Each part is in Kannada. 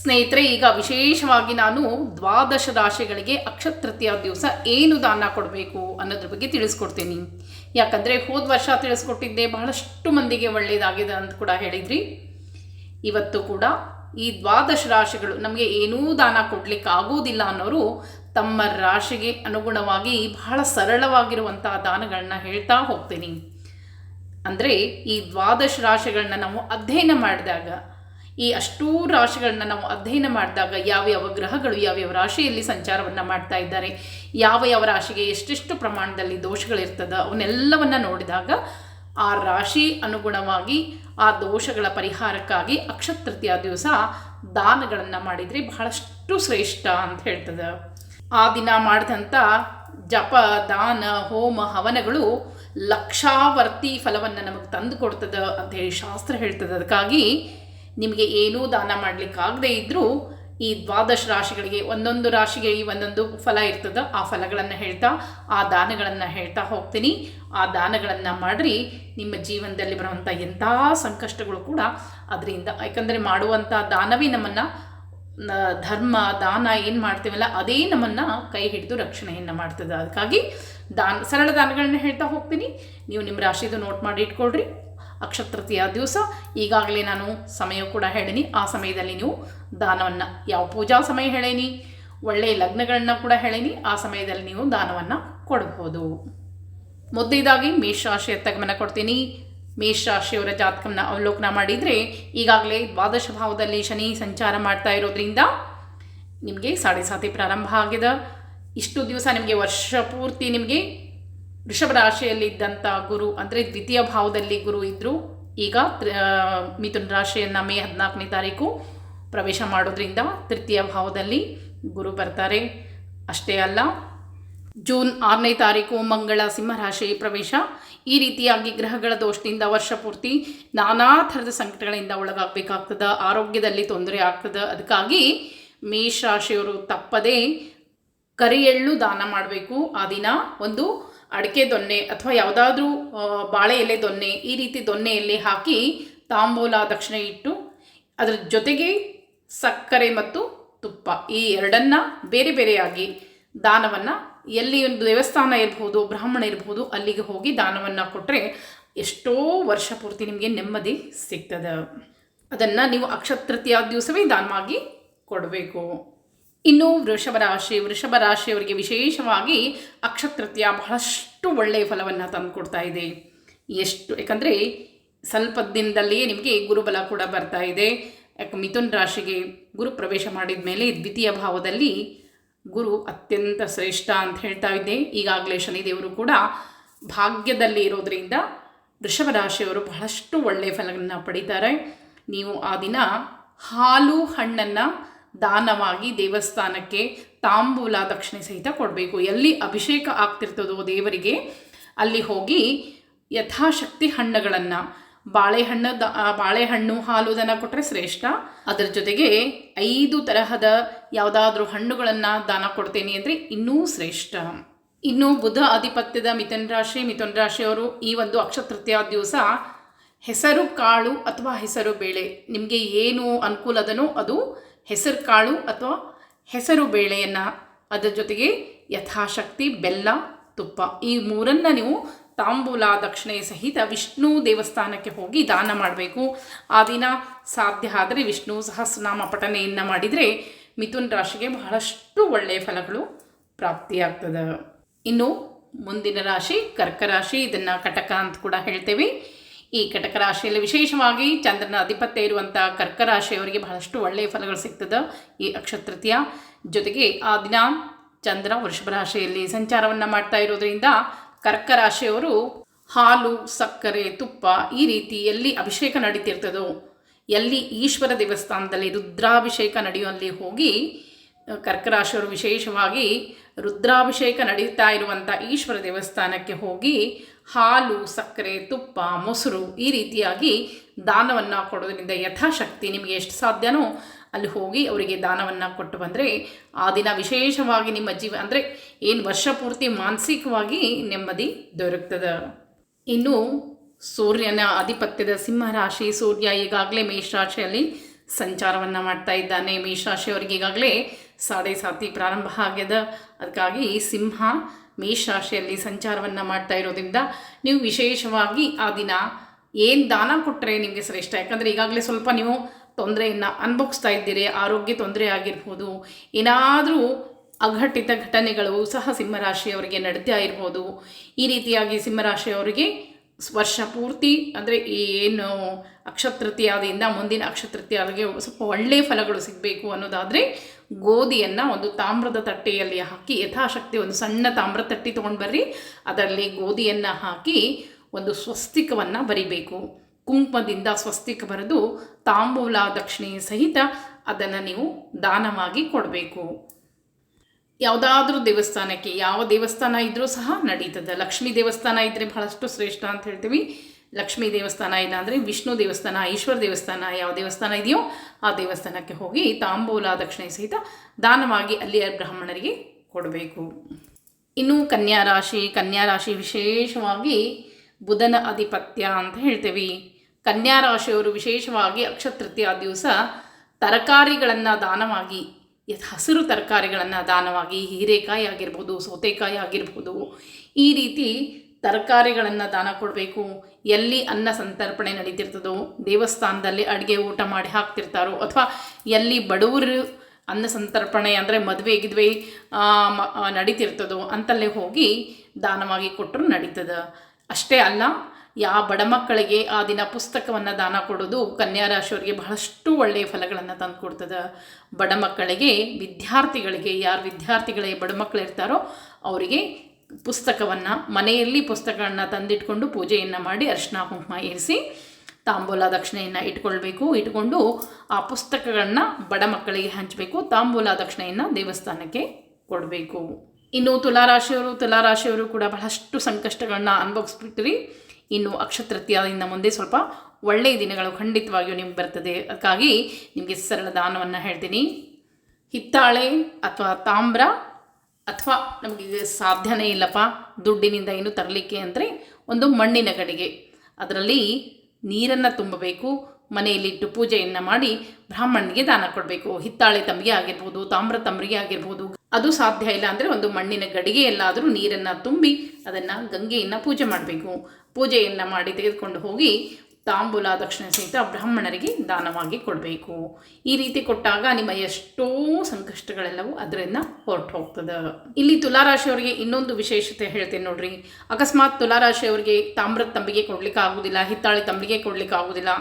ಸ್ನೇಹಿತರೆ, ಈಗ ವಿಶೇಷವಾಗಿ ನಾನು ದ್ವಾದಶ ರಾಶಿಗಳಿಗೆ ಅಕ್ಷತೃತೀಯ ದಿವಸ ಏನು ದಾನ ಕೊಡಬೇಕು ಅನ್ನೋದ್ರ ಬಗ್ಗೆ ತಿಳಿಸ್ಕೊಡ್ತೀನಿ. ಯಾಕಂದರೆ ಹೋದ ವರ್ಷ ತಿಳಿಸ್ಕೊಟ್ಟಿದ್ದೆ, ಬಹಳಷ್ಟು ಮಂದಿಗೆ ಒಳ್ಳೆಯದಾಗಿದೆ ಅಂತ ಕೂಡ ಹೇಳಿದ್ರಿ. ಇವತ್ತು ಕೂಡ ಈ ದ್ವಾದಶ ರಾಶಿಗಳು ನಮಗೆ ಏನೂ ದಾನ ಕೊಡಲಿಕ್ಕೆ ಆಗೋದಿಲ್ಲ ಅನ್ನೋರು ತಮ್ಮ ರಾಶಿಗೆ ಅನುಗುಣವಾಗಿ ಬಹಳ ಸರಳವಾಗಿರುವಂತಹ ದಾನಗಳನ್ನ ಹೇಳ್ತಾ ಹೋಗ್ತೀನಿ. ಅಂದರೆ ಈ ದ್ವಾದಶ ರಾಶಿಗಳನ್ನ ನಾವು ಅಧ್ಯಯನ ಮಾಡಿದಾಗ ಈ ಅಷ್ಟೂ ರಾಶಿಗಳನ್ನ ನಾವು ಅಧ್ಯಯನ ಮಾಡಿದಾಗ ಯಾವ ಯಾವ ಗ್ರಹಗಳು, ಯಾವ್ಯಾವ ರಾಶಿಯಲ್ಲಿ ಸಂಚಾರವನ್ನು ಮಾಡ್ತಾ ಇದ್ದಾರೆ, ಯಾವ ಯಾವ ರಾಶಿಗೆ ಎಷ್ಟೆಷ್ಟು ಪ್ರಮಾಣದಲ್ಲಿ ದೋಷಗಳಿರ್ತದ, ಅವನ್ನೆಲ್ಲವನ್ನು ನೋಡಿದಾಗ ಆ ರಾಶಿ ಅನುಗುಣವಾಗಿ ಆ ದೋಷಗಳ ಪರಿಹಾರಕ್ಕಾಗಿ ಅಕ್ಷತೃತೀಯ ದಿವಸ ದಾನಗಳನ್ನು ಮಾಡಿದರೆ ಬಹಳಷ್ಟು ಶ್ರೇಷ್ಠ ಅಂತ ಹೇಳ್ತದೆ. ಆ ದಿನ ಮಾಡಿದಂಥ ಜಪ, ದಾನ, ಹೋಮ, ಹವನಗಳು ಲಕ್ಷಾವರ್ತಿ ಫಲವನ್ನು ನಮಗೆ ತಂದು ಕೊಡ್ತದೆ ಅಂತ ಹೇಳಿ ಶಾಸ್ತ್ರ ಹೇಳ್ತದೆ. ಅದಕ್ಕಾಗಿ ನಿಮಗೆ ಏನೂ ದಾನ ಮಾಡಲಿಕ್ಕಾಗದೇ ಇದ್ದರೂ ಈ ದ್ವಾದಶ ರಾಶಿಗಳಿಗೆ, ಒಂದೊಂದು ರಾಶಿಗೆ ಒಂದೊಂದು ಫಲ ಇರ್ತದೆ. ಆ ಫಲಗಳನ್ನು ಹೇಳ್ತಾ, ಆ ದಾನಗಳನ್ನು ಹೇಳ್ತಾ ಹೋಗ್ತೀನಿ. ಆ ದಾನಗಳನ್ನು ಮಾಡಿರಿ. ನಿಮ್ಮ ಜೀವನದಲ್ಲಿ ಬರುವಂಥ ಎಂಥ ಸಂಕಷ್ಟಗಳು ಕೂಡ ಅದರಿಂದ, ಯಾಕಂದರೆ ಮಾಡುವಂಥ ದಾನವೇ ನಮ್ಮನ್ನು ಧರ್ಮ, ದಾನ ಏನು ಮಾಡ್ತೀವಲ್ಲ, ಅದೇ ನಮ್ಮನ್ನು ಕೈ ಹಿಡಿದು ರಕ್ಷಣೆಯನ್ನು ಮಾಡ್ತದೆ. ಅದಕ್ಕಾಗಿ ದಾನ, ಸರಳ ದಾನಗಳನ್ನ ಹೇಳ್ತಾ ಹೋಗ್ತೀನಿ. ನೀವು ನಿಮ್ಮ ರಾಶಿದು ನೋಟ್ ಮಾಡಿ ಇಟ್ಕೊಳ್ರಿ. ಅಕ್ಷತೃತೀಯ ದಿವಸ ಈಗಾಗಲೇ ನಾನು ಸಮಯ ಕೂಡ ಹೇಳೀನಿ. ಆ ಸಮಯದಲ್ಲಿ ನೀವು ದಾನವನ್ನು ಯಾವ ಪೂಜಾ ಸಮಯ ಹೇಳೀನಿ ಒಳ್ಳೆಯ ಲಗ್ನಗಳನ್ನ ಕೂಡ ಹೇಳೀನಿ. ಆ ಸಮಯದಲ್ಲಿ ನೀವು ದಾನವನ್ನು ಕೊಡಬಹುದು. ಮೊದಲೇದಾಗಿ ಮೇಷರಾಶಿಯ ತಗಮನ ಕೊಡ್ತೀನಿ. ಮೇಷರಾಶಿಯವರ ಜಾತಕವನ್ನು ಅವಲೋಕನ ಮಾಡಿದರೆ ಈಗಾಗಲೇ ದ್ವಾದಶ ಭಾವದಲ್ಲಿ ಶನಿ ಸಂಚಾರ ಮಾಡ್ತಾ ಇರೋದ್ರಿಂದ ನಿಮಗೆ ಸಾಡೆ ಸಾತಿ ಪ್ರಾರಂಭ ಆಗಿದೆ. ಇಷ್ಟು ದಿವಸ ನಿಮಗೆ ವರ್ಷ ಪೂರ್ತಿ ನಿಮಗೆ ವೃಷಭ ರಾಶಿಯಲ್ಲಿದ್ದಂಥ ಗುರು ಅಂದರೆ ದ್ವಿತೀಯ ಭಾವದಲ್ಲಿ ಗುರು ಇದ್ದರು ಈಗ ಮಿಥುನ ರಾಶಿಯನ್ನು ಮೇ ಹದಿನಾಲ್ಕನೇ ತಾರೀಕು ಪ್ರವೇಶ ಮಾಡೋದ್ರಿಂದ ತೃತೀಯ ಭಾವದಲ್ಲಿ ಗುರು ಬರ್ತಾರೆ. ಅಷ್ಟೇ ಅಲ್ಲ, ಜೂನ್ ಆರನೇ ತಾರೀಕು ಮಂಗಳ ಸಿಂಹರಾಶಿ ಪ್ರವೇಶ. ಈ ರೀತಿಯಾಗಿ ಗ್ರಹಗಳ ದೋಷದಿಂದ ವರ್ಷ ಪೂರ್ತಿ ನಾನಾ ಥರದ ಸಂಕಟಗಳಿಂದ ಒಳಗಾಗಬೇಕಾಗ್ತದೆ, ಆರೋಗ್ಯದಲ್ಲಿ ತೊಂದರೆ ಆಗ್ತದೆ. ಅದಕ್ಕಾಗಿ ಮೇಷರಾಶಿಯವರು ತಪ್ಪದೇ ಕರಿಯೆಳ್ಳು ದಾನ ಮಾಡಬೇಕು. ಆ ದಿನ ಒಂದು ಅಡಿಕೆ ದೊನ್ನೆ ಅಥವಾ ಯಾವುದಾದ್ರೂ ಬಾಳೆ ಎಲೆ ದೊನ್ನೆ, ಈ ರೀತಿ ದೊನ್ನೆಯಲ್ಲಿ ಹಾಕಿ ತಾಂಬೂಲ ದಕ್ಷಿಣೆ ಇಟ್ಟು ಅದರ ಜೊತೆಗೆ ಸಕ್ಕರೆ ಮತ್ತು ತುಪ್ಪ. ಈ ಎರಡನ್ನ ಬೇರೆ ಬೇರೆಯಾಗಿ ದಾನವನ್ನು ಎಲ್ಲಿ ಒಂದು ದೇವಸ್ಥಾನ ಇರಬಹುದು ಬ್ರಾಹ್ಮಣ ಇರಬಹುದು ಅಲ್ಲಿಗೆ ಹೋಗಿ ದಾನವನ್ನು ಕೊಟ್ಟರೆ ಎಷ್ಟೋ ವರ್ಷ ಪೂರ್ತಿ ನಿಮಗೆ ನೆಮ್ಮದಿ ಸಿಗ್ತದೆ. ಅದನ್ನು ನೀವು ಅಕ್ಷತೃತೀಯ ದಿವಸವೇ ದಾನವಾಗಿ ಕೊಡಬೇಕು. ಇನ್ನು ವೃಷಭ ರಾಶಿ ವೃಷಭ ರಾಶಿಯವರಿಗೆ ವಿಶೇಷವಾಗಿ ಅಕ್ಷತೃತೀಯ ಬಹಳಷ್ಟು ಒಳ್ಳೆಯ ಫಲವನ್ನು ತಂದುಕೊಡ್ತಾ ಇದೆ. ಎಷ್ಟು ಯಾಕಂದರೆ ಸ್ವಲ್ಪ ದಿನದಲ್ಲಿಯೇ ನಿಮಗೆ ಗುರುಬಲ ಕೂಡ ಬರ್ತಾ ಇದೆ. ಯಾಕೆ, ಮಿಥುನ್ ರಾಶಿಗೆ ಗುರು ಪ್ರವೇಶ ಮಾಡಿದ ಮೇಲೆ ದ್ವಿತೀಯ ಭಾವದಲ್ಲಿ ಗುರು ಅತ್ಯಂತ ಶ್ರೇಷ್ಠ ಅಂತ ಹೇಳ್ತಾ ಇದ್ದೆ. ಈಗಾಗಲೇ ಶನಿದೇವರು ಕೂಡ ಭಾಗ್ಯದಲ್ಲಿ ಇರೋದರಿಂದ ವೃಷಭ ರಾಶಿಯವರು ಬಹಳಷ್ಟು ಒಳ್ಳೆಯ ಫಲಗಳನ್ನು ಪಡೀತಾರೆ. ನೀವು ಆ ದಿನ ಹಾಲು, ಹಣ್ಣನ್ನು ದಾನವಾಗಿ ದೇವಸ್ಥಾನಕ್ಕೆ ತಾಂಬೂಲ ದಕ್ಷಿಣೆ ಸಹಿತ ಕೊಡಬೇಕು. ಎಲ್ಲಿ ಅಭಿಷೇಕ ಆಗ್ತಿರ್ತದೋ ದೇವರಿಗೆ, ಅಲ್ಲಿ ಹೋಗಿ ಯಥಾಶಕ್ತಿ ಹಣ್ಣುಗಳನ್ನು ಬಾಳೆಹಣ್ಣು ದ ಬಾಳೆಹಣ್ಣು, ಹಾಲು, ದನ ಕೊಟ್ಟರೆ ಶ್ರೇಷ್ಠ. ಅದರ ಜೊತೆಗೆ ಐದು ತರಹದ ಯಾವುದಾದ್ರೂ ಹಣ್ಣುಗಳನ್ನು ದಾನ ಕೊಡ್ತೇನೆ ಅಂದರೆ ಇನ್ನೂ ಶ್ರೇಷ್ಠ. ಇನ್ನು ಬುಧ ಆಧಿಪತ್ಯದ ಮಿಥುನ್ ರಾಶಿ, ಮಿಥುನ್ ರಾಶಿಯವರು ಈ ಒಂದು ಅಕ್ಷತೃತೀಯ ದಿವಸ ಹೆಸರು, ಕಾಳು ಅಥವಾ ಹೆಸರು, ಬೇಳೆ, ನಿಮಗೆ ಏನು ಅನುಕೂಲದನೋ ಅದು ಹೆಸರು ಕಾಳು ಅಥವಾ ಹೆಸರು ಬೇಳೆಯನ್ನು ಅದರ ಜೊತೆಗೆ ಯಥಾಶಕ್ತಿ, ಬೆಲ್ಲ, ತುಪ್ಪ ಈ ಮೂರನ್ನು ನೀವು ತಾಂಬೂಲ, ದಕ್ಷಿಣೆ ಸಹಿತ ವಿಷ್ಣು ದೇವಸ್ಥಾನಕ್ಕೆ ಹೋಗಿ ದಾನ ಮಾಡಬೇಕು. ಆ ದಿನ ಸಾಧ್ಯ ಆದರೆ ವಿಷ್ಣು ಸಹಸ್ರನಾಮ ಪಠನೆಯನ್ನು ಮಾಡಿದರೆ ಮಿಥುನ್ ರಾಶಿಗೆ ಬಹಳಷ್ಟು ಒಳ್ಳೆಯ ಫಲಗಳು ಪ್ರಾಪ್ತಿಯಾಗ್ತದೆ. ಇನ್ನು ಮುಂದಿನ ರಾಶಿ ಕರ್ಕ ರಾಶಿ, ಇದನ್ನು ಕಟಕ ಅಂತ ಕೂಡ ಹೇಳ್ತೇವೆ. ಈ ಕಟಕ ರಾಶಿಯಲ್ಲಿ ವಿಶೇಷವಾಗಿ ಚಂದ್ರನ ಅಧಿಪತ್ಯ ಇರುವಂಥ ಕರ್ಕ ರಾಶಿಯವರಿಗೆ ಬಹಳಷ್ಟು ಒಳ್ಳೆಯ ಫಲಗಳು ಸಿಗ್ತದೆ ಈ ಅಕ್ಷತೃತೀಯ ಜೊತೆಗೆ ಆ ದಿನ ಚಂದ್ರ ವೃಷಭ ರಾಶಿಯಲ್ಲಿ ಸಂಚಾರವನ್ನು ಮಾಡ್ತಾ ಇರೋದ್ರಿಂದ ಕರ್ಕ ರಾಶಿಯವರು ಹಾಲು, ಸಕ್ಕರೆ, ತುಪ್ಪ ಈ ರೀತಿ ಎಲ್ಲಿ ಅಭಿಷೇಕ ನಡೀತಿರ್ತದೋ, ಎಲ್ಲಿ ಈಶ್ವರ ದೇವಸ್ಥಾನದಲ್ಲಿ ರುದ್ರಾಭಿಷೇಕ ನಡೆಯುವಲ್ಲಿ ಹೋಗಿ ಕರ್ಕರಾಶಿಯವರು ವಿಶೇಷವಾಗಿ ರುದ್ರಾಭಿಷೇಕ ನಡೀತಾ ಇರುವಂಥ ಈಶ್ವರ ದೇವಸ್ಥಾನಕ್ಕೆ ಹೋಗಿ ಹಾಲು, ಸಕ್ಕರೆ, ತುಪ್ಪ, ಮೊಸರು ಈ ರೀತಿಯಾಗಿ ದಾನವನ್ನು ಕೊಡೋದ್ರಿಂದ ಯಥಾಶಕ್ತಿ ನಿಮಗೆ ಎಷ್ಟು ಸಾಧ್ಯನೋ ಅಲ್ಲಿ ಹೋಗಿ ಅವರಿಗೆ ದಾನವನ್ನು ಕೊಟ್ಟು ಬಂದರೆ ಆ ದಿನ ವಿಶೇಷವಾಗಿ ನಿಮ್ಮ ಜೀವ ಅಂದರೆ ಏನು ವರ್ಷ ಪೂರ್ತಿ ಮಾನಸಿಕವಾಗಿ ನೆಮ್ಮದಿ ದೊರಕ್ತದೆ. ಇನ್ನು ಸೂರ್ಯನ ಆಧಿಪತ್ಯದ ಸಿಂಹರಾಶಿ, ಸೂರ್ಯ ಈಗಾಗಲೇ ಮೇಷರಾಶಿಯಲ್ಲಿ ಸಂಚಾರವನ್ನು ಮಾಡ್ತಾ ಇದ್ದಾನೆ. ಮೇಷರಾಶಿಯವರಿಗೆ ಈಗಾಗಲೇ ಸಾಡೆ ಸಾತಿ ಪ್ರಾರಂಭ ಆಗ್ಯದ. ಅದಕ್ಕಾಗಿ ಸಿಂಹ ಮೇಷರಾಶಿಯಲ್ಲಿ ಸಂಚಾರವನ್ನು ಮಾಡ್ತಾ ಇರೋದ್ರಿಂದ ನೀವು ವಿಶೇಷವಾಗಿ ಆ ದಿನ ಏನು ದಾನ ಕೊಟ್ಟರೆ ನಿಮಗೆ ಶ್ರೇಷ್ಠ? ಯಾಕಂದರೆ ಈಗಾಗಲೇ ಸ್ವಲ್ಪ ನೀವು ತೊಂದರೆಯನ್ನು ಅನುಭವಿಸ್ತಾ ಇದ್ದೀರಿ, ಆರೋಗ್ಯ ತೊಂದರೆ ಆಗಿರ್ಬೋದು, ಏನಾದರೂ ಅಘಟಿತ ಘಟನೆಗಳು ಸಹ ಸಿಂಹರಾಶಿಯವರಿಗೆ ನಡೀತಾ ಇರ್ಬೋದು, ಈ ರೀತಿಯಾಗಿ ಸಿಂಹರಾಶಿಯವರಿಗೆ ವರ್ಷ ಪೂರ್ತಿ ಅಂದರೆ ಏನು ಅಕ್ಷತೃತೀಯಾದಿಯಿಂದ ಮುಂದಿನ ಅಕ್ಷತೃತೀಯಾದಿಗೆ ಸ್ವಲ್ಪ ಒಳ್ಳೆಯ ಫಲಗಳು ಸಿಗಬೇಕು ಅನ್ನೋದಾದರೆ ಗೋಧಿಯನ್ನು ಒಂದು ತಾಮ್ರದ ತಟ್ಟೆಯಲ್ಲಿ ಹಾಕಿ, ಯಥಾಶಕ್ತಿ ಒಂದು ಸಣ್ಣ ತಾಮ್ರದ ತಟ್ಟೆ ತೊಗೊಂಡು ಬರ್ರಿ. ಅದರಲ್ಲಿ ಗೋಧಿಯನ್ನು ಹಾಕಿ ಒಂದು ಸ್ವಸ್ತಿಕವನ್ನು ಬರಿಬೇಕು. ಕುಂಕುಮದಿಂದ ಸ್ವಸ್ತಿಕ ಬರೆದು ತಾಂಬೂಲ ದಕ್ಷಿಣೆ ಸಹಿತ ಅದನ್ನು ನೀವು ದಾನವಾಗಿ ಕೊಡಬೇಕು. ಯಾವುದಾದ್ರೂ ದೇವಸ್ಥಾನಕ್ಕೆ ಯಾವ ದೇವಸ್ಥಾನ ಇದ್ದರೂ ಸಹ ನಡೀತದೆ. ಲಕ್ಷ್ಮೀ ದೇವಸ್ಥಾನ ಇದ್ದರೆ ಬಹಳಷ್ಟು ಶ್ರೇಷ್ಠ ಅಂತ ಹೇಳ್ತೀವಿ. ಲಕ್ಷ್ಮೀ ದೇವಸ್ಥಾನ ಇಲ್ಲ ಅಂದರೆ ವಿಷ್ಣು ದೇವಸ್ಥಾನ, ಈಶ್ವರ ದೇವಸ್ಥಾನ ಯಾವ ದೇವಸ್ಥಾನ ಇದೆಯೋ ಆ ದೇವಸ್ಥಾನಕ್ಕೆ ಹೋಗಿ ತಾಂಬೂಲ, ದಕ್ಷಿಣೆ ಸಹಿತ ದಾನವಾಗಿ ಅಲ್ಲಿಯ ಬ್ರಾಹ್ಮಣರಿಗೆ ಕೊಡಬೇಕು. ಇನ್ನು ಕನ್ಯಾ ರಾಶಿ ಕನ್ಯಾ ರಾಶಿ ವಿಶೇಷವಾಗಿ ಬುಧನ ಅಧಿಪತ್ಯ ಅಂತ ಹೇಳ್ತೇವೆ. ಕನ್ಯಾ ರಾಶಿಯವರು ವಿಶೇಷವಾಗಿ ಅಕ್ಷತೃತೀಯ ದಿವಸ ತರಕಾರಿಗಳನ್ನು ದಾನವಾಗಿ ಹಸಿರು ತರಕಾರಿಗಳನ್ನು ದಾನವಾಗಿ ಹೀರೆಕಾಯಿ ಆಗಿರ್ಬೋದು ಸೌತೆಕಾಯಿ ಆಗಿರ್ಬೋದು ಈ ರೀತಿ ತರಕಾರಿಗಳನ್ನು ದಾನ ಕೊಡಬೇಕು. ಎಲ್ಲಿ ಅನ್ನ ಸಂತರ್ಪಣೆ ನಡೀತಿರ್ತದೋ, ದೇವಸ್ಥಾನದಲ್ಲಿ ಅಡುಗೆ ಊಟ ಮಾಡಿ ಹಾಕ್ತಿರ್ತಾರೋ, ಅಥವಾ ಎಲ್ಲಿ ಬಡವರು ಅನ್ನ ಸಂತರ್ಪಣೆ ಅಂದರೆ ಮದುವೆ ಗಿದ್ವೆ ನಡೀತಿರ್ತದೋ ಅಂತಲ್ಲೇ ಹೋಗಿ ದಾನವಾಗಿ ಕೊಟ್ಟರು ನಡೀತದೆ. ಅಷ್ಟೇ ಅಲ್ಲ ಯಾವ ಬಡ ಮಕ್ಕಳಿಗೆ ಆ ದಿನ ಪುಸ್ತಕವನ್ನು ದಾನ ಕೊಡೋದು ಕನ್ಯಾ ರಾಶಿಯವರಿಗೆ ಬಹಳಷ್ಟು ಒಳ್ಳೆಯ ಫಲಗಳನ್ನು ತಂದು ಕೊಡ್ತದೆ. ಬಡ ಮಕ್ಕಳಿಗೆ ವಿದ್ಯಾರ್ಥಿಗಳಿಗೆ, ಯಾರು ವಿದ್ಯಾರ್ಥಿಗಳಿಗೆ ಬಡ ಮಕ್ಕಳು ಇರ್ತಾರೋ ಅವರಿಗೆ ಪುಸ್ತಕವನ್ನು, ಮನೆಯಲ್ಲಿ ಪುಸ್ತಕಗಳನ್ನ ತಂದಿಟ್ಕೊಂಡು ಪೂಜೆಯನ್ನು ಮಾಡಿ ಅರಿಶಿನ ಕುಂಕುಮ ಏರಿಸಿ ತಾಂಬೂಲ ದಕ್ಷಿಣೆಯನ್ನು ಇಟ್ಕೊಳ್ಬೇಕು. ಇಟ್ಕೊಂಡು ಆ ಪುಸ್ತಕಗಳನ್ನ ಬಡ ಮಕ್ಕಳಿಗೆ ಹಂಚಬೇಕು. ತಾಂಬೂಲ ದಕ್ಷಿಣೆಯನ್ನು ದೇವಸ್ಥಾನಕ್ಕೆ ಕೊಡಬೇಕು. ಇನ್ನು ತುಲಾರಾಶಿಯವರು ತುಲಾರಾಶಿಯವರು ಕೂಡ ಬಹಳಷ್ಟು ಸಂಕಷ್ಟಗಳನ್ನ ಅನುಭವಿಸ್ಬಿಟ್ರಿ. ಇನ್ನು ಅಕ್ಷತೃತೀಯದಿಂದ ಮುಂದೆ ಸ್ವಲ್ಪ ಒಳ್ಳೆಯ ದಿನಗಳು ಖಂಡಿತವಾಗಿಯೂ ನಿಮ್ಗೆ ಬರ್ತದೆ. ಅದಕ್ಕಾಗಿ ನಿಮಗೆ ಸರಳ ದಾನವನ್ನು ಹೇಳ್ತೀನಿ. ಹಿತ್ತಾಳೆ ಅಥವಾ ತಾಮ್ರ ಅಥವಾ ನಮಗೆ ಸಾಧ್ಯನೇ ಇಲ್ಲಪ್ಪ, ದುಡ್ಡಿನಿಂದ ಏನು ತರಲಿಕ್ಕೆ ಅಂದರೆ ಒಂದು ಮಣ್ಣಿನ ಗಡಿಗೆ ಅದರಲ್ಲಿ ನೀರನ್ನು ತುಂಬಬೇಕು ಮನೆಯಲ್ಲಿಟ್ಟು ಪೂಜೆಯನ್ನು ಮಾಡಿ ಬ್ರಾಹ್ಮಣನಿಗೆ ದಾನ ಕೊಡಬೇಕು. ಹಿತ್ತಾಳೆ ತಂಬಿಗೆ ಆಗಿರ್ಬೋದು, ತಾಮ್ರ ತಂಬ್ರಿಗೆ ಆಗಿರ್ಬೋದು, ಅದು ಸಾಧ್ಯ ಇಲ್ಲ ಅಂದರೆ ಒಂದು ಮಣ್ಣಿನ ಗಡಿಗೆಯಲ್ಲಾದರೂ ನೀರನ್ನು ತುಂಬಿ ಅದನ್ನು ಗಂಗೆಯನ್ನು ಪೂಜೆ ಮಾಡಬೇಕು. ಪೂಜೆಯನ್ನು ಮಾಡಿ ತೆಗೆದುಕೊಂಡು ಹೋಗಿ ತಾಂಬೂಲ ದಕ್ಷಿಣ ಸಹಿತ ಬ್ರಾಹ್ಮಣರಿಗೆ ದಾನವಾಗಿ ಕೊಡಬೇಕು. ಈ ರೀತಿ ಕೊಟ್ಟಾಗ ನಿಮ್ಮ ಎಷ್ಟೋ ಸಂಕಷ್ಟಗಳೆಲ್ಲವೂ ಅದರಿಂದ ಹೊರಟು ಹೋಗ್ತದೆ ಇಲ್ಲಿ ತುಲಾರಾಶಿಯವರಿಗೆ ಇನ್ನೊಂದು ವಿಶೇಷತೆ ಹೇಳ್ತೇನೆ ನೋಡ್ರಿ. ಅಕಸ್ಮಾತ್ ತುಲಾರಾಶಿಯವರಿಗೆ ತಾಮ್ರದ ತಂಬಿಗೆ ಕೊಡ್ಲಿಕ್ಕೆ ಆಗೋದಿಲ್ಲ, ಹಿತ್ತಾಳಿ ತಂಬಿಗೆ ಕೊಡ್ಲಿಕ್ಕೆ ಆಗೋದಿಲ್ಲ,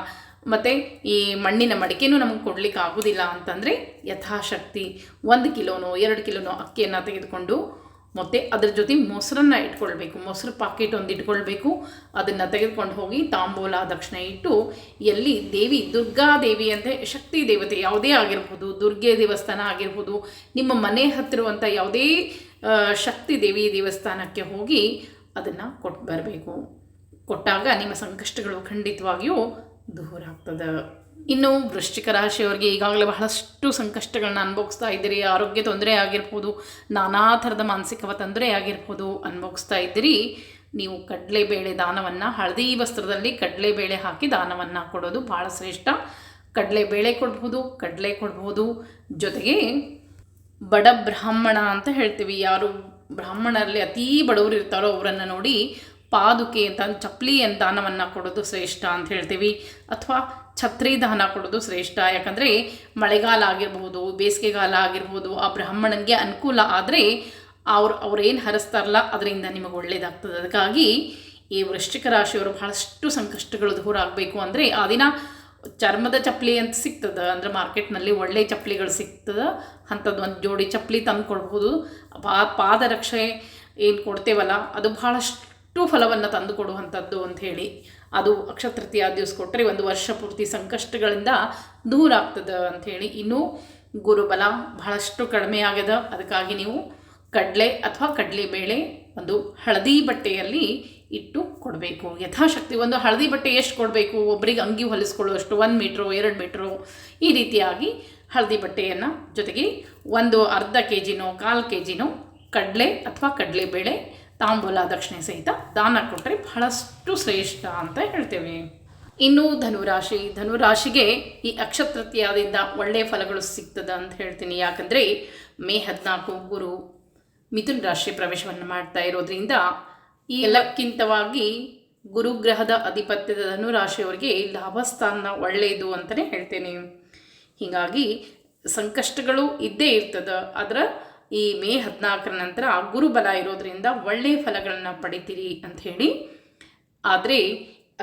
ಮತ್ತು ಈ ಮಣ್ಣಿನ ಮಡಿಕೆನೂ ನಮಗೆ ಕೊಡ್ಲಿಕ್ಕೆ ಆಗೋದಿಲ್ಲ ಅಂತಂದರೆ ಯಥಾಶಕ್ತಿ. ಒಂದು ಕಿಲೋನೋ, ಎರಡು ಕಿಲೋನೋ ಅಕ್ಕಿಯನ್ನು ತೆಗೆದುಕೊಂಡು ಮತ್ತು ಅದ್ರ ಜೊತೆ ಮೊಸರನ್ನು ಇಟ್ಕೊಳ್ಬೇಕು. ಮೊಸರು ಪಾಕೆಟ್ ಒಂದು ಇಟ್ಕೊಳ್ಬೇಕು. ಅದನ್ನು ತೆಗೆದುಕೊಂಡು ಹೋಗಿ ತಾಂಬೂಲ, ದಕ್ಷಿಣೆ ಇಟ್ಟು ಎಲ್ಲಿ ದೇವಿ ದುರ್ಗಾ ದೇವಿ ಅಂದರೆ ಶಕ್ತಿ ದೇವತೆ ಯಾವುದೇ ಆಗಿರ್ಬೋದು, ದುರ್ಗೆ ದೇವಸ್ಥಾನ ಆಗಿರ್ಬೋದು, ನಿಮ್ಮ ಮನೆ ಹತ್ತಿರುವಂಥ ಯಾವುದೇ ಶಕ್ತಿ ದೇವಿ ದೇವಸ್ಥಾನಕ್ಕೆ ಹೋಗಿ ಅದನ್ನು ಕೊಟ್ಟು ಬರಬೇಕು ಕೊಟ್ಟಾಗ ನಿಮ್ಮ ಸಂಕಷ್ಟಗಳು ಖಂಡಿತವಾಗಿಯೂ ದೂರ ಆಗ್ತದೆ. ಇನ್ನು ವೃಶ್ಚಿಕ ರಾಶಿಯವರಿಗೆ ಈಗಾಗಲೇ ಬಹಳಷ್ಟು ಸಂಕಷ್ಟಗಳನ್ನ ಅನುಭವಿಸ್ತಾ ಇದ್ದೀರಿ. ಆರೋಗ್ಯ ತೊಂದರೆ ಆಗಿರ್ಬೋದು, ನಾನಾ ಥರದ ಮಾನಸಿಕ ತೊಂದರೆ ಆಗಿರ್ಬೋದು ಅನುಭವಿಸ್ತಾ ಇದ್ದೀರಿ. ನೀವು ಕಡಲೆಬೇಳೆ ದಾನವನ್ನು, ಹಳದಿ ವಸ್ತ್ರದಲ್ಲಿ ಕಡಲೆಬೇಳೆ ಹಾಕಿ ದಾನವನ್ನು ಕೊಡೋದು ಭಾಳ ಶ್ರೇಷ್ಠ. ಕಡಲೆಬೇಳೆ ಕೊಡ್ಬೋದು, ಕಡಲೆ ಕೊಡ್ಬೋದು. ಜೊತೆಗೆ ಬಡ ಬ್ರಾಹ್ಮಣ ಅಂತ ಹೇಳ್ತೀವಿ. ಯಾರು ಬ್ರಾಹ್ಮಣರಲ್ಲಿ ಅತೀ ಬಡವರು ಇರ್ತಾರೋ ಅವರನ್ನು ನೋಡಿ ಪಾದುಕೆ ಅಂತ ಚಪ್ಪಲಿ ಅಂತ ದಾನವನ್ನು ಕೊಡೋದು ಶ್ರೇಷ್ಠ ಅಂತ ಹೇಳ್ತೀವಿ. ಅಥವಾ ಛತ್ರಿ ದಹನ ಕೊಡೋದು ಶ್ರೇಷ್ಠ. ಯಾಕಂದರೆ ಮಳೆಗಾಲ ಆಗಿರ್ಬೋದು, ಬೇಸಿಗೆಗಾಲ ಆಗಿರ್ಬೋದು, ಆ ಬ್ರಾಹ್ಮಣನಿಗೆ ಅನುಕೂಲ ಆದರೆ ಅವ್ರು, ಅವ್ರೇನು ಹರಿಸ್ತಾರಲ್ಲ, ಅದರಿಂದ ನಿಮಗೆ ಒಳ್ಳೆಯದಾಗ್ತದೆ ಅದಕ್ಕಾಗಿ ಈ ವೃಶ್ಚಿಕ ರಾಶಿಯವರು ಬಹಳಷ್ಟು ಸಂಕಷ್ಟಗಳು ದೂರ ಆಗಬೇಕು ಅಂದರೆ ಆ ದಿನ ಚರ್ಮದ ಚಪ್ಪಲಿ ಅಂತ ಸಿಗ್ತದೆ. ಅಂದರೆ ಮಾರ್ಕೆಟ್ನಲ್ಲಿ ಒಳ್ಳೆಯ ಚಪ್ಪಲಿಗಳು ಸಿಗ್ತದೆ. ಅಂಥದ್ದು ಒಂದು ಜೋಡಿ ಚಪ್ಪಲಿ ತಂದು ಕೊಡ್ಬೋದು. ಪಾ ಪಾದರಕ್ಷೆ ಏನು ಕೊಡ್ತೇವಲ್ಲ, ಅದು ಬಹಳಷ್ಟು ಫಲವನ್ನು ತಂದು ಕೊಡುವಂಥದ್ದು ಅಂಥೇಳಿ ಅದು ಅಕ್ಷತೃತೀಯ ದಿವಸ ಕೊಟ್ಟರೆ ಒಂದು ವರ್ಷ ಪೂರ್ತಿ ಸಂಕಷ್ಟಗಳಿಂದ ದೂರ ಆಗ್ತದೆ ಅಂಥೇಳಿ. ಇನ್ನು ಗುರುಬಲ ಬಹಳಷ್ಟು ಕಡಿಮೆ ಆಗ್ಯದ. ಅದಕ್ಕಾಗಿ ನೀವು ಕಡಲೆ ಅಥವಾ ಕಡಲೆಬೇಳೆ ಒಂದು ಹಳದಿ ಬಟ್ಟೆಯಲ್ಲಿ ಇಟ್ಟು ಕೊಡಬೇಕು. ಯಥಾಶಕ್ತಿ ಒಂದು ಹಳದಿ ಬಟ್ಟೆ ಎಷ್ಟು ಕೊಡಬೇಕು? ಒಬ್ಬರಿಗೆ ಅಂಗಿ ಹೊಲಿಸ್ಕೊಳ್ಳುವಷ್ಟು ಒಂದು ಮೀಟ್ರು, ಎರಡು ಮೀಟ್ರು ಈ ರೀತಿಯಾಗಿ ಹಳದಿ ಬಟ್ಟೆಯನ್ನು ಜೊತೆಗೆ ಒಂದು ಅರ್ಧ ಕೆ ಜಿನೋ ಕಾಲು ಕೆ ಜಿನೋ ಕಡಲೆ ಅಥವಾ ಕಡಲೆಬೇಳೆ ತಾಂಬೂಲ, ದಕ್ಷಿಣೆ ಸಹಿತ ದಾನ ಕೊಟ್ಟರೆ ಬಹಳಷ್ಟು ಶ್ರೇಷ್ಠ ಅಂತ ಹೇಳ್ತೇವೆ. ಇನ್ನು ಧನುರಾಶಿ, ಧನುರಾಶಿಗೆ ಈ ಅಕ್ಷತೃತೀಯದಿಂದ ಒಳ್ಳೆಯ ಫಲಗಳು ಸಿಗ್ತದೆ ಅಂತ ಹೇಳ್ತೀನಿ. ಯಾಕಂದರೆ ಮೇ ಹದಿನಾಲ್ಕು ಗುರು ಮಿಥುನ್ ರಾಶಿ ಪ್ರವೇಶವನ್ನು ಮಾಡ್ತಾ ಇರೋದ್ರಿಂದ ಈ ಎಲ್ಲಕ್ಕಿಂತವಾಗಿ ಗುರುಗ್ರಹದ ಅಧಿಪತ್ಯದ ಧನುರಾಶಿಯವರಿಗೆ ಲಾಭಸ್ಥಾನ ಒಳ್ಳೆಯದು ಅಂತಲೇ ಹೇಳ್ತೇನೆ. ಹೀಗಾಗಿ ಸಂಕಷ್ಟಗಳು ಇದ್ದೇ ಇರ್ತದೆ. ಅದರ ಈ ಮೇ ಹದಿನಾಲ್ಕರ ನಂತರ ಗುರುಬಲ ಇರೋದ್ರಿಂದ ಒಳ್ಳೆಯ ಫಲಗಳನ್ನು ಪಡಿತೀರಿ ಅಂತ ಹೇಳಿ. ಆದರೆ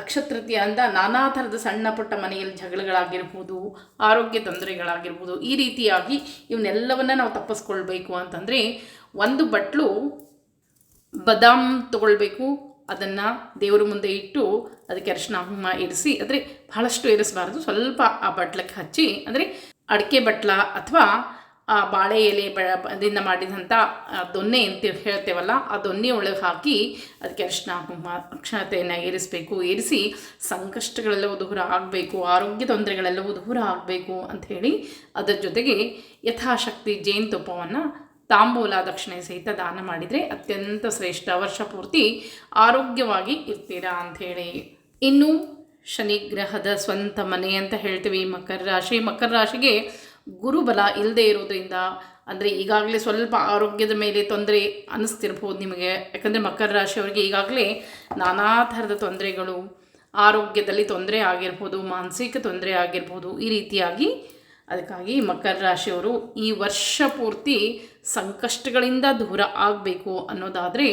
ಅಕ್ಷತೃತೀಯಿಂದ ನಾನಾ ಥರದ ಸಣ್ಣ ಪುಟ್ಟ ಮನೆಯಲ್ಲಿ ಜಗಳಗಳಾಗಿರ್ಬೋದು, ಆರೋಗ್ಯ ತೊಂದರೆಗಳಾಗಿರ್ಬೋದು, ಈ ರೀತಿಯಾಗಿ ಇವನ್ನೆಲ್ಲವನ್ನ ನಾವು ತಪ್ಪಿಸ್ಕೊಳ್ಬೇಕು ಅಂತಂದರೆ ಒಂದು ಬಟ್ಲು ಬದಾಮ್ ತಗೊಳ್ಬೇಕು, ಅದನ್ನು ದೇವರ ಮುಂದೆ ಇಟ್ಟು ಅದಕ್ಕೆ ಅರಿಶಿನ ಹುಮ್ಮ ಇರಿಸಿ ಅಂದರೆ ಬಹಳಷ್ಟು ಇರಿಸಬಾರ್ದು. ಸ್ವಲ್ಪ ಆ ಬಟ್ಲಕ್ಕೆ ಹಚ್ಚಿ, ಅಂದರೆ ಅಡಿಕೆ ಬಟ್ಲ ಅಥವಾ ಆ ಬಾಳೆ ಎಲೆ ಬ ಅದರಿಂದ ಮಾಡಿದಂಥ ದೊನ್ನೆ ಅಂತ ಹೇಳ್ತೇವಲ್ಲ, ಆ ದೊನ್ನೆ ಒಳಗೆ ಹಾಕಿ ಅದಕ್ಕೆ ಅರಿಶಿನ ಹುಮ್ಮ ಅಕ್ಷತೆಯನ್ನು ಏರಿಸಬೇಕು. ಏರಿಸಿ ಸಂಕಷ್ಟಗಳೆಲ್ಲವೂ ದೂರ ಆಗಬೇಕು, ಆರೋಗ್ಯ ತೊಂದರೆಗಳೆಲ್ಲವೂ ದೂರ ಆಗಬೇಕು ಅಂಥೇಳಿ ಅದರ ಜೊತೆಗೆ ಯಥಾಶಕ್ತಿ ಜೇನುತುಪ್ಪವನ್ನು ತಾಂಬೂಲ ದಕ್ಷಿಣೆ ಸಹಿತ ದಾನ ಮಾಡಿದರೆ ಅತ್ಯಂತ ಶ್ರೇಷ್ಠ ವರ್ಷ ಪೂರ್ತಿ ಆರೋಗ್ಯವಾಗಿ ಇರ್ತೀರಾ ಅಂಥೇಳಿ ಇನ್ನು ಶನಿ ಗ್ರಹದ ಸ್ವಂತ ಮನೆ ಅಂತ ಹೇಳ್ತೀವಿ. ಮಕರ ರಾಶಿ. ಮಕರ ರಾಶಿಗೆ ಗುರುಬಲ ಇಲ್ಲದೆ ಇರೋದ್ರಿಂದ, ಅಂದರೆ ಈಗಾಗಲೇ ಸ್ವಲ್ಪ ಆರೋಗ್ಯದ ಮೇಲೆ ತೊಂದರೆ ಅನ್ನಿಸ್ತಿರ್ಬೋದು ನಿಮಗೆ. ಯಾಕಂದರೆ ಮಕರ ರಾಶಿಯವರಿಗೆ ಈಗಾಗಲೇ ನಾನಾ ಥರದ ತೊಂದರೆಗಳು, ಆರೋಗ್ಯದಲ್ಲಿ ತೊಂದರೆ ಆಗಿರ್ಬೋದು, ಮಾನಸಿಕ ತೊಂದರೆ ಆಗಿರ್ಬೋದು ಈ ರೀತಿಯಾಗಿ. ಅದಕ್ಕಾಗಿ ಮಕರ ರಾಶಿಯವರು ಈ ವರ್ಷ ಪೂರ್ತಿ ಸಂಕಷ್ಟಗಳಿಂದ ದೂರ ಆಗಬೇಕು ಅನ್ನೋದಾದರೆ,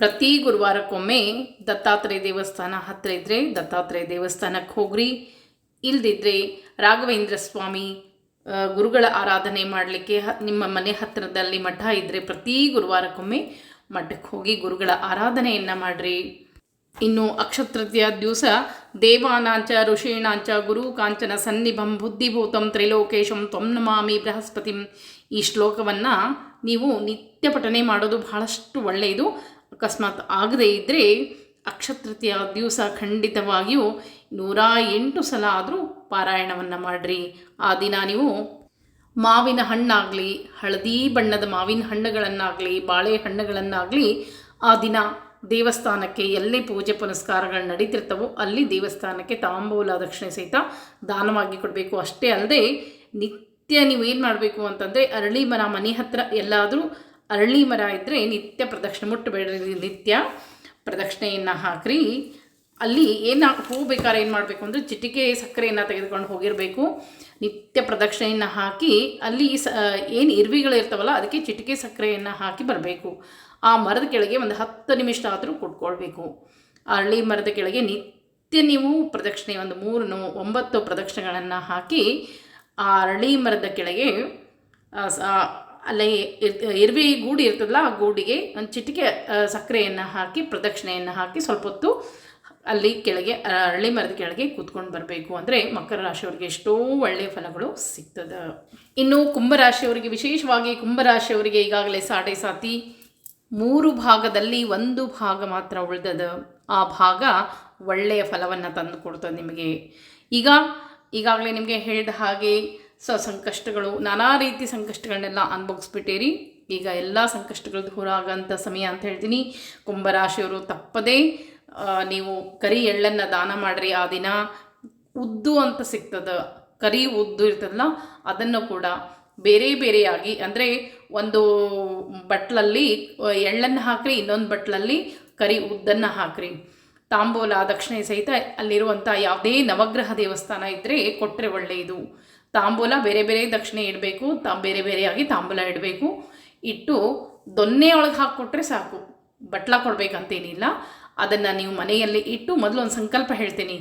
ಪ್ರತಿ ಗುರುವಾರಕ್ಕೊಮ್ಮೆ ದತ್ತಾತ್ರೇಯ ದೇವಸ್ಥಾನ ಹತ್ತಿರ ಇದ್ದರೆ ದತ್ತಾತ್ರೇಯ ದೇವಸ್ಥಾನಕ್ಕೆ ಹೋಗ್ರಿ. ಇಲ್ದಿದ್ರೆ ರಾಘವೇಂದ್ರ ಸ್ವಾಮಿ ಗುರುಗಳ ಆರಾಧನೆ ಮಾಡಲಿಕ್ಕೆ ನಿಮ್ಮ ಮನೆ ಹತ್ತಿರದಲ್ಲಿ ಮಠ ಇದ್ದರೆ ಪ್ರತಿ ಗುರುವಾರಕ್ಕೊಮ್ಮೆ ಮಠಕ್ಕೆ ಹೋಗಿ ಗುರುಗಳ ಆರಾಧನೆಯನ್ನು ಮಾಡಿರಿ. ಇನ್ನು ಅಕ್ಷತೃತೀಯ ದಿವಸ ದೇವಾನಾಂಚ, ಋಷೀಣಾಂಚ, ಗುರು ಕಾಂಚನ ಸನ್ನಿಭಂ, ಬುದ್ಧಿಭೂತಂ, ತ್ರಿಲೋಕೇಶಂ, ತ್ವಂ ನಮಾಮಿ ಬೃಹಸ್ಪತಿಂ. ಈ ಶ್ಲೋಕವನ್ನು ನೀವು ನಿತ್ಯ ಪಠನೆ ಮಾಡೋದು ಬಹಳಷ್ಟು ಒಳ್ಳೆಯದು. ಅಕಸ್ಮಾತ್ ಆಗದೇ ಇದ್ದರೆ ಅಕ್ಷತೃತೀಯ ದಿವಸ ಖಂಡಿತವಾಗಿಯೂ ನೂರ ಎಂಟು ಸಲ ಆದರೂ ಪಾರಾಯಣವನ್ನು ಮಾಡಿರಿ. ಆ ದಿನ ನೀವು ಮಾವಿನ ಹಣ್ಣಾಗಲಿ, ಹಳದಿ ಬಣ್ಣದ ಮಾವಿನ ಹಣ್ಣುಗಳನ್ನಾಗಲಿ, ಬಾಳೆ ಹಣ್ಣುಗಳನ್ನಾಗಲಿ ಆ ದಿನ ದೇವಸ್ಥಾನಕ್ಕೆ ಎಲ್ಲಿ ಪೂಜೆ ಪುನಸ್ಕಾರಗಳು ನಡೀತಿರ್ತವೋ ಅಲ್ಲಿ ದೇವಸ್ಥಾನಕ್ಕೆ ತಾಂಬೂಲ ದಕ್ಷಿಣೆ ಸಹಿತ ದಾನವಾಗಿ ಕೊಡಬೇಕು. ಅಷ್ಟೇ ಅಲ್ಲದೆ ನಿತ್ಯ ನೀವು ಏನು ಮಾಡಬೇಕು ಅಂತಂದರೆ ಅರಳಿ ಮರ ಮನೆ ಹತ್ರ ಎಲ್ಲಾದರೂ ಅರಳಿ ಮರ ಇದ್ದರೆ ನಿತ್ಯ ಪ್ರದಕ್ಷಿಣೆ ಮುಟ್ಟಬೇಡ್ರಿ ನಿತ್ಯ ಪ್ರದಕ್ಷಿಣೆಯನ್ನು ಹಾಕ್ರಿ. ಅಲ್ಲಿ ಏನು ಹೂ ಬೇಕಾದ್ರೆ ಏನು ಮಾಡಬೇಕು ಅಂದರೆ ಚಿಟಿಕೆ ಸಕ್ಕರೆಯನ್ನು ತೆಗೆದುಕೊಂಡು ಹೋಗಿರಬೇಕು. ನಿತ್ಯ ಪ್ರದಕ್ಷಿಣೆಯನ್ನು ಹಾಕಿ ಅಲ್ಲಿ ಸ ಏನು ಇರ್ವಿಗಳು ಇರ್ತಾವಲ್ಲ ಅದಕ್ಕೆ ಚಿಟಿಕೆ ಸಕ್ಕರೆಯನ್ನು ಹಾಕಿ ಬರಬೇಕು. ಆ ಮರದ ಕೆಳಗೆ ಒಂದು ಹತ್ತು ನಿಮಿಷ ಆದರೂ ಕುಟ್ಕೊಳ್ಬೇಕು ಅರಳಿ ಮರದ ಕೆಳಗೆ ನಿತ್ಯ ನೀವು ಪ್ರದಕ್ಷಿಣೆ, ಒಂದು ಮೂರು ಒಂಬತ್ತು ಪ್ರದಕ್ಷಿಣೆಗಳನ್ನು ಹಾಕಿ ಆ ಅರಳಿ ಮರದ ಕೆಳಗೆ ಅಲ್ಲೇ ಇರ್- ಇರ್ವಿ ಗೂಡು ಇರ್ತದಲ್ಲ ಆ ಗೂಡಿಗೆ ಒಂದು ಚಿಟಿಕೆ ಸಕ್ಕರೆಯನ್ನು ಹಾಕಿ ಪ್ರದಕ್ಷಿಣೆಯನ್ನು ಹಾಕಿ ಸ್ವಲ್ಪ ಹೊತ್ತು ಅಲ್ಲಿ ಕೆಳಗೆ ಅರಳಿ ಮರದ ಕೆಳಗೆ ಕೂತ್ಕೊಂಡು ಬರಬೇಕು ಅಂದರೆ ಮಕರ ರಾಶಿಯವರಿಗೆ ಎಷ್ಟೋ ಒಳ್ಳೆಯ ಫಲಗಳು ಸಿಗ್ತದೆ. ಇನ್ನು ಕುಂಭರಾಶಿಯವರಿಗೆ ವಿಶೇಷವಾಗಿ ಕುಂಭರಾಶಿಯವರಿಗೆ ಈಗಾಗಲೇ ಸಾಡೆ ಸಾತಿ ಮೂರು ಭಾಗದಲ್ಲಿ ಒಂದು ಭಾಗ ಮಾತ್ರ ಉಳಿದದ. ಆ ಭಾಗ ಒಳ್ಳೆಯ ಫಲವನ್ನು ತಂದು ಕೊಡ್ತದೆ ನಿಮಗೆ. ಈಗ, ಈಗಾಗಲೇ ನಿಮಗೆ ಹೇಳಿದ ಹಾಗೆ ಸ, ಸಂಕಷ್ಟಗಳು, ನಾನಾ ರೀತಿ ಸಂಕಷ್ಟಗಳನ್ನೆಲ್ಲ ಅನುಭವಿಸ್ಬಿಟ್ಟಿರಿ. ಈಗ ಎಲ್ಲ ಸಂಕಷ್ಟಗಳು ದೂರ ಆಗೋಂಥ ಸಮಯ ಅಂತ ಹೇಳ್ತೀನಿ. ಕುಂಭರಾಶಿಯವರು ತಪ್ಪದೇ ನೀವು ಕರಿ ಎಳ್ಳನ್ನು ದಾನ ಮಾಡಿರಿ, ಆ ದಿನ ಉದ್ದು ಅಂತ ಸಿಗ್ತದೆ. ಕರಿ ಉದ್ದು ಇರ್ತದಲ್ಲ, ಅದನ್ನು ಕೂಡ ಬೇರೆ ಬೇರೆಯಾಗಿ, ಅಂದರೆ ಒಂದು ಬಟ್ಲಲ್ಲಿ ಎಳ್ಳನ್ನು ಹಾಕ್ರಿ, ಇನ್ನೊಂದು ಬಟ್ಲಲ್ಲಿ ಕರಿ ಉದ್ದನ್ನು ಹಾಕ್ರಿ. ತಾಂಬೂಲ, ದಕ್ಷಿಣೆ ಸಹಿತ ಅಲ್ಲಿರುವಂಥ ಯಾವುದೇ ನವಗ್ರಹ ದೇವಸ್ಥಾನ ಇದ್ದರೆ ಕೊಟ್ಟರೆ ಒಳ್ಳೆಯದು. ತಾಂಬೂಲ ಬೇರೆ ಬೇರೆ ದಕ್ಷಿಣೆ ಇಡಬೇಕು, ತಾ ಬೇರೆ ಬೇರೆಯಾಗಿ ತಾಂಬೂಲ ಇಡಬೇಕು. ಇಟ್ಟು ದೊನ್ನೆ ಒಳಗೆ ಹಾಕಿಕೊಟ್ರೆ ಸಾಕು. ಬಟ್ಲ ಕೊಡಬೇಕಂತೇನಿಲ್ಲ. ಅದನ್ನು ನೀವು ಮನೆಯಲ್ಲಿ ಇಟ್ಟು ಮೊದಲು ಒಂದು ಸಂಕಲ್ಪ ಹೇಳ್ತೀನಿ.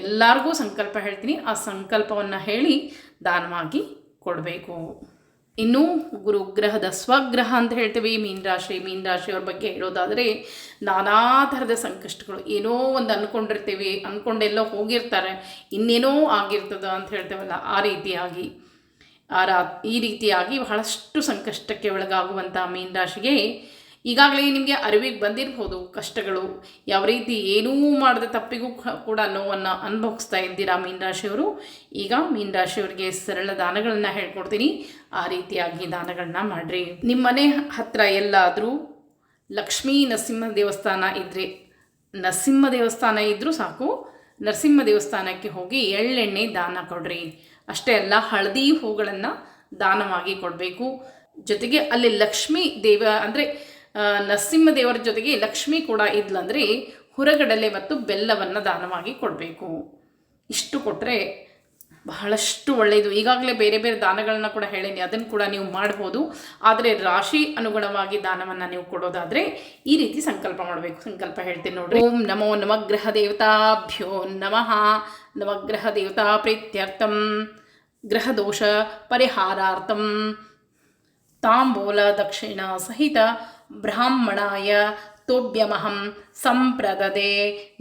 ಎಲ್ಲರಿಗೂ ಸಂಕಲ್ಪ ಹೇಳ್ತೀನಿ. ಆ ಸಂಕಲ್ಪವನ್ನು ಹೇಳಿ ದಾನವಾಗಿ ಕೊಡಬೇಕು. ಇನ್ನು ಗುರುಗ್ರಹದ ಸ್ವಗ್ರಹ ಅಂತ ಹೇಳ್ತೀವಿ. ಮೀನ ರಾಶಿ ಮೀನ ರಾಶಿಯವ್ರ ಬಗ್ಗೆ ಹೇಳೋದಾದರೆ ನಾನಾ ಥರದ ಸಂಕಷ್ಟಗಳು. ಏನೋ ಒಂದು ಅಂದ್ಕೊಂಡಿರ್ತೀವಿ ಅಂದ್ಕೊಂಡೆಲ್ಲೋ ಹೋಗಿರ್ತಾರೆ. ಇನ್ನೇನೋ ಆಗಿರ್ತದ ಅಂತ ಹೇಳ್ತೇವಲ್ಲ, ಆ ರೀತಿಯಾಗಿ. ಆ ರಾ, ಈ ರೀತಿಯಾಗಿ ಬಹಳಷ್ಟು ಸಂಕಷ್ಟಕ್ಕೆ ಒಳಗಾಗುವಂಥ ಮೀನ ರಾಶಿಗೆ ಈಗಾಗಲೇ ನಿಮಗೆ ಅರಿವಿಗೆ ಬಂದಿರ್ಬೋದು ಕಷ್ಟಗಳು. ಯಾವ ರೀತಿ ಏನೂ ಮಾಡಿದ ತಪ್ಪಿಗೂ ಕೂಡ ನೋವನ್ನು ಅನುಭವಿಸ್ತಾ ಇದ್ದೀರಾ ಮೀನರಾಶಿಯವರು? ಈಗ ಮೀನರಾಶಿಯವರಿಗೆ ಸರಳ ದಾನಗಳನ್ನು ಹೇಳ್ಕೊಡ್ತೀನಿ. ಆ ರೀತಿಯಾಗಿ ದಾನಗಳನ್ನ ಮಾಡಿರಿ. ನಿಮ್ಮ ಮನೆ ಹತ್ತಿರ ಎಲ್ಲಾದರೂ ಲಕ್ಷ್ಮೀ ನರಸಿಂಹ ದೇವಸ್ಥಾನ ಇದ್ದರೆ ನರಸಿಂಹ ದೇವಸ್ಥಾನ ಇದ್ದರೂ ಸಾಕು. ನರಸಿಂಹ ದೇವಸ್ಥಾನಕ್ಕೆ ಹೋಗಿ ಎಳ್ಳೆಣ್ಣೆ ದಾನ ಕೊಡ್ರಿ. ಅಷ್ಟೇ ಅಲ್ಲ, ಹಳದಿ ಹೂಗಳನ್ನು ದಾನವಾಗಿ ಕೊಡಬೇಕು. ಜೊತೆಗೆ ಅಲ್ಲಿ ಲಕ್ಷ್ಮೀ ದೇವ ಅಂದರೆ ನರಸಿಂಹ ದೇವರ ಜೊತೆಗೆ ಲಕ್ಷ್ಮಿ ಕೂಡ ಇದ್ಲಂದ್ರೆ ಹುರಗಡಲೆ ಮತ್ತು ಬೆಲ್ಲವನ್ನು ದಾನವಾಗಿ ಕೊಡಬೇಕು. ಇಷ್ಟು ಕೊಟ್ಟರೆ ಬಹಳಷ್ಟು ಒಳ್ಳೆಯದು ಈಗಾಗಲೇ ಬೇರೆ ಬೇರೆ ದಾನಗಳನ್ನ ಕೂಡ ಹೇಳೀನಿ. ಅದನ್ನು ಕೂಡ ನೀವು ಮಾಡ್ಬೋದು. ಆದರೆ ರಾಶಿ ಅನುಗುಣವಾಗಿ ದಾನವನ್ನು ನೀವು ಕೊಡೋದಾದರೆ ಈ ರೀತಿ ಸಂಕಲ್ಪ ಮಾಡಬೇಕು. ಸಂಕಲ್ಪ ಹೇಳ್ತೀನಿ ನೋಡಿ ಓಂ ನಮೋ ನವಗ್ರಹ ದೇವತಾಭ್ಯೋ ನಮಃ. ನವಗ್ರಹ ದೇವತಾ ಪ್ರೀತ್ಯರ್ಥಂ ಗ್ರಹ ದೋಷ ಪರಿಹಾರಾರ್ಥಂ. ತಾಂಬೂಲ ದಕ್ಷಿಣ ಸಹಿತ ಬ್ರಾಹ್ಮಣಾಯ ತೋಭ್ಯಮಹಂ ಸಂಪ್ರದದೆ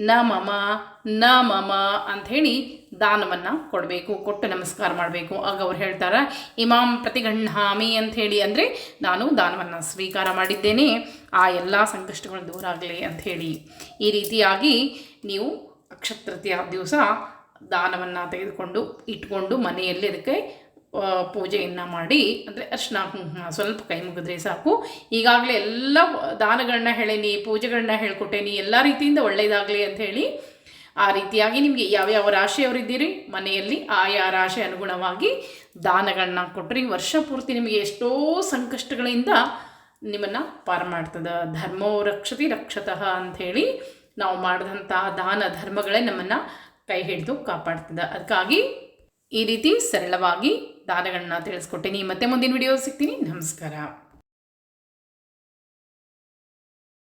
ನ ಮಮ ನ ಮಮ ಅಂಥೇಳಿ ದಾನವನ್ನು ಕೊಡಬೇಕು, ಕೊಟ್ಟು ನಮಸ್ಕಾರ ಮಾಡಬೇಕು. ಆಗ ಅವ್ರು ಹೇಳ್ತಾರೆ, ಇಮಾಂ ಪ್ರತಿಗಣ್ಹಾಮಿ ಅಂಥೇಳಿ ಅಂದರೆ ನಾನು ದಾನವನ್ನು ಸ್ವೀಕಾರ ಮಾಡಿದ್ದೇನೆ, ಆ ಎಲ್ಲ ಸಂಕಷ್ಟಗಳು ದೂರ ಆಗಲಿ ಅಂಥೇಳಿ. ಈ ರೀತಿಯಾಗಿ ನೀವು ಅಕ್ಷತೃತೀಯ ದಿವಸ ದಾನವನ್ನು ತೆಗೆದುಕೊಂಡು, ಇಟ್ಕೊಂಡು ಮನೆಯಲ್ಲಿ ಅದಕ್ಕೆ ಪೂಜೆಯನ್ನು ಮಾಡಿ, ಅಂದರೆ ಅರ್ಶಿನ ಸ್ವಲ್ಪ ಕೈ ಮುಗಿದ್ರೆ ಸಾಕು. ಈಗಾಗಲೇ ಎಲ್ಲ ದಾನಗಳನ್ನ ಹೇಳೀನಿ ಪೂಜೆಗಳನ್ನ ಹೇಳ್ಕೊಟ್ಟೇನಿ, ಎಲ್ಲ ರೀತಿಯಿಂದ ಒಳ್ಳೆಯದಾಗಲಿ ಅಂತ ಹೇಳಿ ಆ ರೀತಿಯಾಗಿ ನಿಮಗೆ ಯಾವ್ಯಾವ ರಾಶಿಯವರಿದ್ದೀರಿ? ಮನೆಯಲ್ಲಿ ಆಯಾ ರಾಶಿ ಅನುಗುಣವಾಗಿ ದಾನಗಳನ್ನ ಕೊಟ್ಟರೆ ವರ್ಷ ಪೂರ್ತಿ ನಿಮಗೆ ಎಷ್ಟೋ ಸಂಕಷ್ಟಗಳಿಂದ ನಿಮ್ಮನ್ನು ಪಾರು ಮಾಡ್ತದೆ. ಧರ್ಮೋ ರಕ್ಷತಿ ರಕ್ಷತಃ ಅಂಥೇಳಿ ನಾವು ಮಾಡಿದಂಥ ದಾನ ಧರ್ಮಗಳೇ ನಮ್ಮನ್ನು ಕೈ ಹಿಡಿದು ಕಾಪಾಡ್ತದೆ. ಅದಕ್ಕಾಗಿ ಈ ರೀತಿ ಸರಳವಾಗಿ ದಾನಗಳನ್ನ ತಿಳಿಸ್ಕೊಟ್ಟೀನಿ. ಮತ್ತೆ ಮುಂದಿನ ವಿಡಿಯೋ ಸಿಗ್ತೀನಿ. ನಮಸ್ಕಾರ.